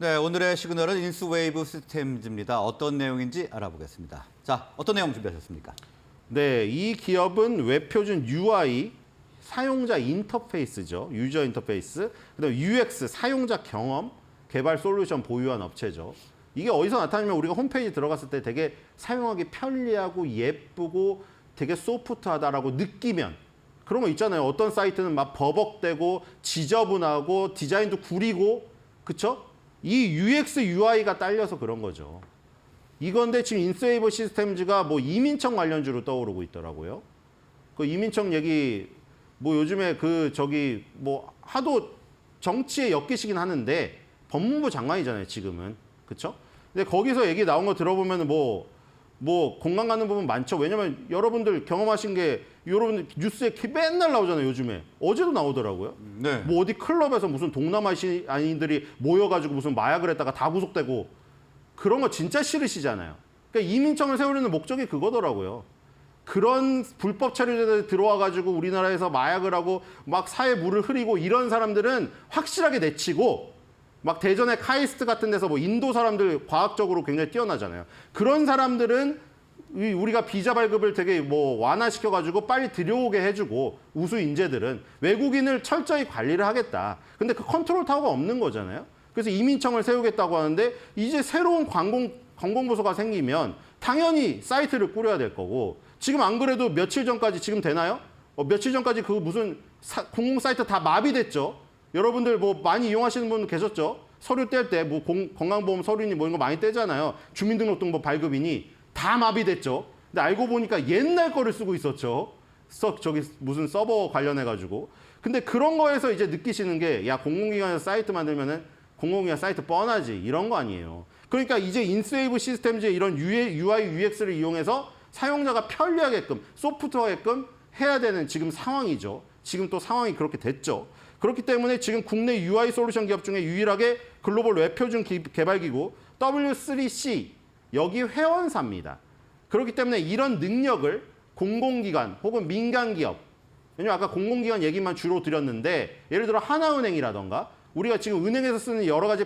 네, 오늘의 시그널은 인스웨이브 시스템즈입니다. 어떤 내용인지 알아보겠습니다. 자, 어떤 내용 준비하셨습니까? 네, 이 기업은 웹표준 UI 사용자 인터페이스죠. 유저 인터페이스. 그다음 UX 사용자 경험 개발 솔루션 보유한 업체죠. 이게 어디서 나타나면 우리가 홈페이지 들어갔을 때 되게 사용하기 편리하고 예쁘고 되게 소프트하다라고 느끼면 그런 거 있잖아요. 어떤 사이트는 막 버벅대고 지저분하고 디자인도 구리고 그쵸? 이 UX UI가 딸려서 그런 거죠. 이건데 지금 인세이버 시스템즈가 뭐 이민청 관련주로 떠오르고 있더라고요. 그 이민청 얘기 뭐 요즘에 그 저기 뭐 하도 정치에 엮이시긴 하는데 법무부 장관이잖아요 지금은 그쵸? 근데 거기서 얘기 나온 거 들어보면 뭐 뭐 공감 가는 부분 많죠. 왜냐면 여러분들 경험하신 게 여러분 뉴스에 맨날 나오잖아요 요즘에 어제도 나오더라고요. 네. 뭐 어디 클럽에서 무슨 동남아시아인들이 모여가지고 무슨 마약을 했다가 다 구속되고 그런 거 진짜 싫으시잖아요. 그러니까 이민청을 세우려는 목적이 그거더라고요. 그런 불법 체류자들 들어와가지고 우리나라에서 마약을 하고 막 사회 물을 흐리고 이런 사람들은 확실하게 내치고 막 대전의 카이스트 같은 데서 뭐 인도 사람들 과학적으로 굉장히 뛰어나잖아요. 그런 사람들은 이- 우리가 비자 발급을 되게 뭐 완화시켜가지고 빨리 들여오게 해주고 우수 인재들은 외국인을 철저히 관리를 하겠다. 근데 그 컨트롤 타워가 없는 거잖아요. 그래서 이민청을 세우겠다고 하는데 이제 새로운 관공 관공부서가 생기면 당연히 사이트를 꾸려야 될 거고 지금 안 그래도 며칠 전까지 지금 되나요? 어, 며칠 전까지 그 무슨 사- 공공 사이트 다 마비됐죠. 여러분들 뭐 많이 이용하시는 분 계셨죠? 서류 뗄 때 뭐 건강보험 서류니 뭐 이런 거 많이 떼잖아요. 주민등록등본 발급이니 다 마비됐죠. 근데 알고 보니까 옛날 거를 쓰고 있었죠. 서, 저기 무슨 서버 관련해 가지고. 근데 그런 거에서 이제 느끼시는 게 야 공공기관에서 사이트 만들면은 공공기관 사이트 뻔하지 이런 거 아니에요. 그러니까 이제 인스웨이브 시스템즈의 이런 UI, UX를 이용해서 사용자가 편리하게끔 소프트하게끔 해야 되는 지금 상황이죠. 지금 또 상황이 그렇게 됐죠. 그렇기 때문에 지금 국내 UI 솔루션 기업 중에 유일하게 글로벌 웹 표준 기- 개발 기구 W3C 여기 회원사입니다. 그렇기 때문에 이런 능력을 공공기관 혹은 민간 기업 왜냐면 아까 공공기관 얘기만 주로 드렸는데 예를 들어 하나은행이라던가 우리가 지금 은행에서 쓰는 여러 가지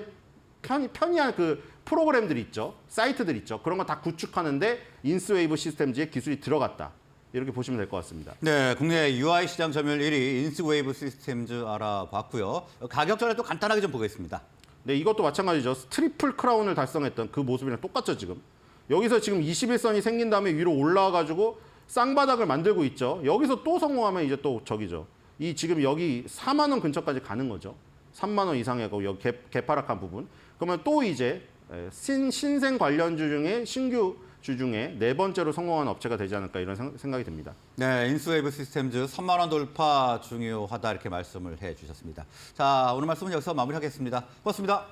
편, 편리한 그 프로그램들 있죠. 사이트들 있죠. 그런 거 다 구축하는데 인스웨이브 시스템즈의 기술이 들어갔다. 이렇게 보시면 될 것 같습니다. 네, 국내 UI 시장 점유율 1위 인스웨이브 시스템즈 알아봤고요. 가격 전에 또 간단하게 좀 보겠습니다. 네, 이것도 마찬가지죠. 트리플 크라운을 달성했던 그 모습이랑 똑같죠, 지금. 여기서 지금 21선이 생긴 다음에 위로 올라와가지고 쌍바닥을 만들고 있죠. 여기서 또 성공하면 이제 또 저기죠. 이 지금 여기 4만 원 근처까지 가는 거죠. 3만 원 이상의 거 여기 개, 개파락한 부분. 그러면 또 이제 에, 신, 신생 관련주 중에 신규 주 중에 네 번째로 성공한 업체가 되지 않을까 이런 생- 생각이 듭니다. 네, 인스웨이브 시스템즈 3만 원 돌파 중요하다 이렇게 말씀을 해 주셨습니다. 자, 오늘 말씀은 여기서 마무리하겠습니다. 고맙습니다.